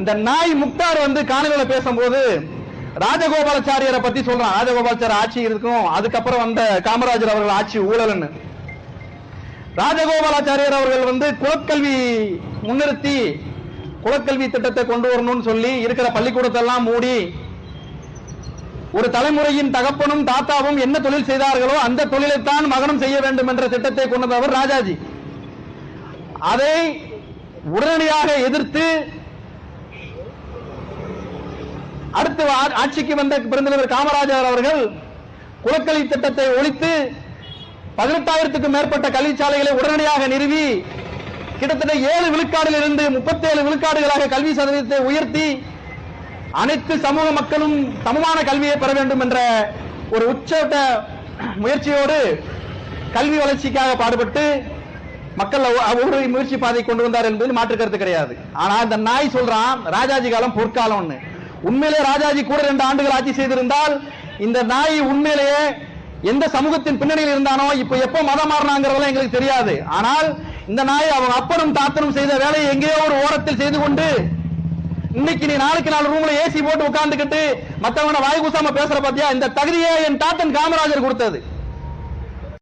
இந்த நாய் முக்தார் வந்து காணொலியில பேசும்போது ராஜகோபாலாச்சாரியரை பத்தி சொல்றான். ராஜகோபாலாச்சாரிய ஆட்சி இருக்கும். அதுக்கப்புறம் வந்த காமராஜர் அவர்கள் ஆட்சி ஊழல்னு. ராஜகோபாலாச்சாரியர் அவர்கள் வந்து குலக்கல்வி முன்னிறுத்தி குலக்கல்வி திட்டத்தை கொண்டு வரணும்னு சொல்லி இருக்கிற பள்ளிக்கூடத்தெல்லாம் மூடி ஒரு தலைமுறையின் தகப்பனும் தாத்தாவும் என்ன தொழில் செய்தார்களோ அந்த தொழிலைத்தான் மகனும் செய்ய வேண்டும் என்ற திட்டத்தை கொண்டு வந்தவர் ராஜாஜி. அதை உடனடியாக எதிர்த்து அடுத்து ஆட்சிக்கு வந்த பெருந்தலைவர் காமராஜர் அவர்கள் குலக்கல்வி திட்டத்தை ஒழித்து பதினெட்டாயிரத்துக்கும் மேற்பட்ட கல்விச்சாலைகளை உடனடியாக நிறுவி கிட்டத்தட்ட ஏழு விழுக்காடில் இருந்து முப்பத்தேழு விழுக்காடுகளாக கல்வி சதவீதத்தை உயர்த்தி அனைத்து சமூக மக்களும் சமமான கல்வியை பெற வேண்டும் என்ற ஒரு உச்சோட்ட முயற்சியோடு கல்வி வளர்ச்சிக்காக பாடுபட்டு மக்கள் அவ- ஒரு முயற்சி பாதை கொண்டு வந்தார் என்பதில் மாற்று கருத்து கிடையாது. ஆனா அந்த நாய் சொல்றான் ராஜாஜி காலம் பொற்காலம்னு உண்மையிலே ராஜாஜி கூட ரெண்டு ஆண்டுகள் ஆட்சி செய்திருந்தால் இந்த நாய் உண்மையிலேயே எந்த சமூகத்தின் பின்னணியில் இருந்தானோ இப்ப எப்ப மதம் மாறினாங்கிறதெல்லாம் எங்களுக்கு தெரியாது. ஆனால் இந்த நாய் அவங்க அப்பனும் தாத்தனும் செய்த வேலையை எங்கேயோ ஒரு ஓரத்தில் செய்து கொண்டு இன்னைக்கு நீ நாளுக்கு நாலு ரூம்ல ஏசி போட்டு உட்கார்ந்துக்கிட்டு மத்தவன வாய் கூசாம பேசுற பாத்தியா? இந்த தகுதியை என் தாத்தன் காமராஜர் கொடுத்தது.